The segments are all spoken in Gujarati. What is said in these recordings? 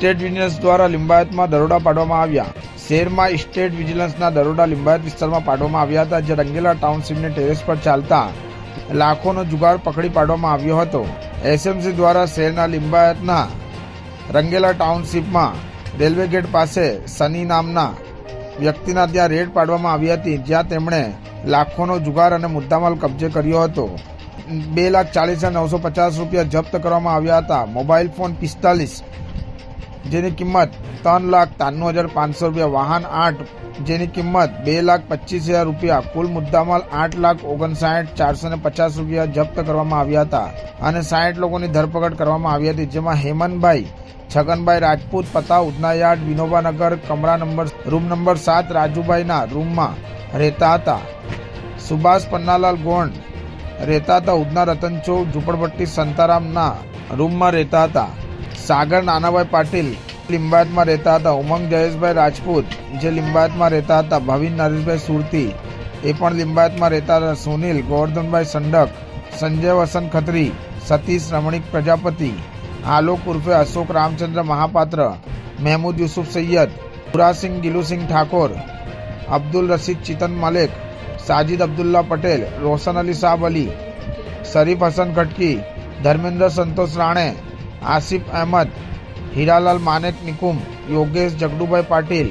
સ્ટેટ વિજિલન્સ દ્વારા લિંબાયતમાં દરોડા પાડવામાં આવ્યા. શહેરમાં સ્ટેટ વિજિલન્સના દરોડા લિંબાયત વિસ્તારમાં પાડવામાં આવ્યા હતા જે રંગેલા ટાઉનશીપની ટેરેસ પર ચાલતા લાખોનો જુગાર પકડી પાડવામાં આવ્યો હતો. એસએમસી દ્વારા શહેરના લિંબાયતના રંગેલા ટાઉનશીપમાં રેલવે ગેટ પાસે સની નામના વ્યક્તિના ત્યાં રેડ પાડવામાં આવી હતી, જ્યાં તેમણે લાખોનો જુગાર અને મુદ્દામાલ કબજે કર્યો હતો. બે લાખ ચાલીસ હજાર નવસો પચાસ રૂપિયા જપ્ત કરવામાં આવ્યા હતા. મોબાઈલ ફોન પિસ્તાલીસ જેની કિંમત ત્રણ લાખ ત્રાણું હજાર પાંચસો રૂપિયા. વાહન આઠ, જેની કિંમત બે લાખ પચીસ હજાર રૂપિયા. કુલ મુદ્દામાલ આઠ લાખ ઓગણસાઠ ચારસો ને પચાસ રૂપિયા જપ્ત કરવામાં આવ્યા હતા અને સાઠ લોકોની ધરપકડ કરવામાં આવી હતી, જેમાં હેમંતભાઈ, છગનભાઈ રાજપૂત, પતા ઉધનાયાર્ડ, વિનોબાનગર, કમરા નંબર, રૂમ નંબર સાત, રાજુભાઈના રૂમમાં રહેતા હતા. સુભાષ પન્નાલાલ ગોંડ રહેતા હતા. ઉધના રતન ચોક ઝુંપડપટ્ટી, સંતારામના રૂમમાં રહેતા હતા. સાગર નાનાભાઈ પાટીલ લિંબાયતમાં રહેતા હતા. ઉમંગ જયેશભાઈ રાજપૂત, જે લિંબાયતમાં રહેતા હતા. ભાવિન નરેશભાઈ સુરતી, એ પણ લિંબાયતમાં રહેતા હતા. સુનિલ, ગોવર્ધનભાઈ સંડક, સંજય વસંત ખત્રી, સતીશ રમણીક પ્રજાપતિ, આલોક ઉર્ફે અશોક રામચંદ્ર મહાપાત્ર, મહેમૂદ યુસુફ સૈયદ, પુરાસિંહ ગિલુસિંહ ઠાકોર, અબ્દુલ રશીદ ચિતન મલેક, સાજિદ અબ્દુલ્લા પટેલ, રોશન અલી સાબ અલી, શરીફ હસન ખટકી, ધર્મેન્દ્ર સંતોષ રાણે આસિફ અહેમદ હીરાલાલ માનેક નિકુમ યોગેશ જગડુભાઈ પાટીલ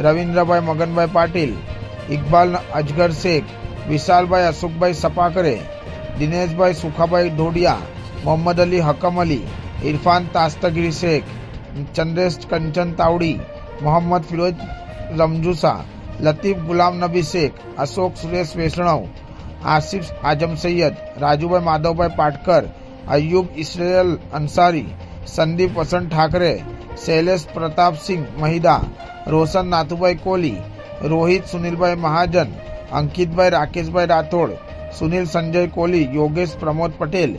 રવિન્દ્રભાઈ મગનભાઈ પાટીલ ઇકબાલ અજગર શેખ વિશાલભાઈ અશોકભાઈ સપાકરે દિનેશભાઈ સુખાભાઈ ઢોડિયા મોહમ્મદ અલી હકમ અલી ઇરફાન તાસ્તગીરી શેખ ચંદ્રેશ કંચન તાવડી મોહમ્મદ ફિરોજ રમજુસા લતીફ ગુલામ નબી શેખ અશોક સુરેશ વૈષ્ણવ આસિફ આજમ સૈયદ રાજુભાઈ માધવભાઈ પાટકર અયુબ ઇસ્રેલ અંસારી સંદીપ વસંત ઠાકરે, શૈલેષ પ્રતાપસિંહ મહિદા, રોશન નાથુભાઈ કોહલી, રોહિત સુનિલભાઈ મહાજન, અંકિતભાઈ રાકેશભાઈ રાઠોડ, સુનિલ સંજય કોહલી, યોગેશ પ્રમોદ પટેલ,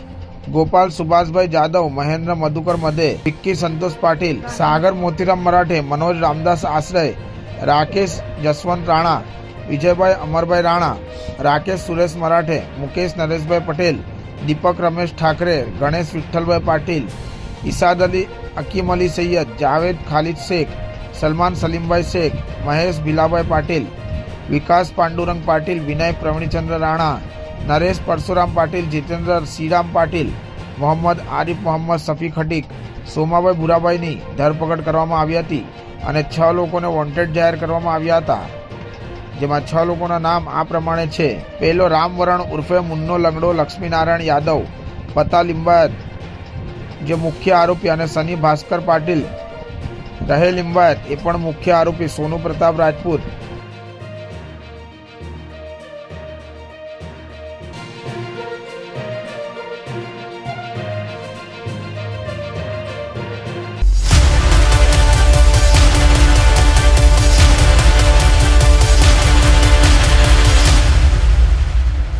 ગોપાલ સુભાષભાઈ જાદવ, મહેન્દ્ર મધુકર મધે, વિક્કી સંતોષ પાટીલ, સાગર મોતીરામ મરાઠે, મનોજ રામદાસ આશ્રય, રાકેશ જસવંત રાણા, વિજયભાઈ અમરભાઈ રાણા, રાકેશ સુરેશ મરાઠે, મુકેશ નરેશભાઈ પટેલ દીપક રમેશ ઠાકરે, ગણેશ વિઠ્ઠલભાઈ પાટીલ ઇસાદ અલી, અકીમ અલી સૈયદ, જાવેદ ખાલિદ શેખ, સલમાન સલીમભાઈ શેખ, મહેશ ભીલાભાઈ પાટીલ, વિકાસ પાંડુરંગ પાટીલ, વિનય પ્રવીણચંદ્ર રાણા, નરેશ પરશુરામ પાટીલ, જીતેન્દ્ર શ્રીરામ પાટીલ, મોહમ્મદ આરિફ મોહમ્મદ સફી ખટીક સોમાભાઈ ભુરાભાઈની ધરપકડ કરવામાં આવી હતી અને છ લોકોને વોન્ટેડ જાહેર કરવામાં આવ્યા હતા. જેમાં છ લોકોના નામ આ પ્રમાણે છે. પહેલો રામવરણ ઉર્ફે મુન્નો લંગડો, લક્ષ્મીનારાયણ યાદવ, પતા લિંબાયત, જે મુખ્ય આરોપી અને સની ભાસ્કર પાટીલ રહે લિંબાયત, એ પણ મુખ્ય આરોપી સોનુ પ્રતાપ રાજપૂત.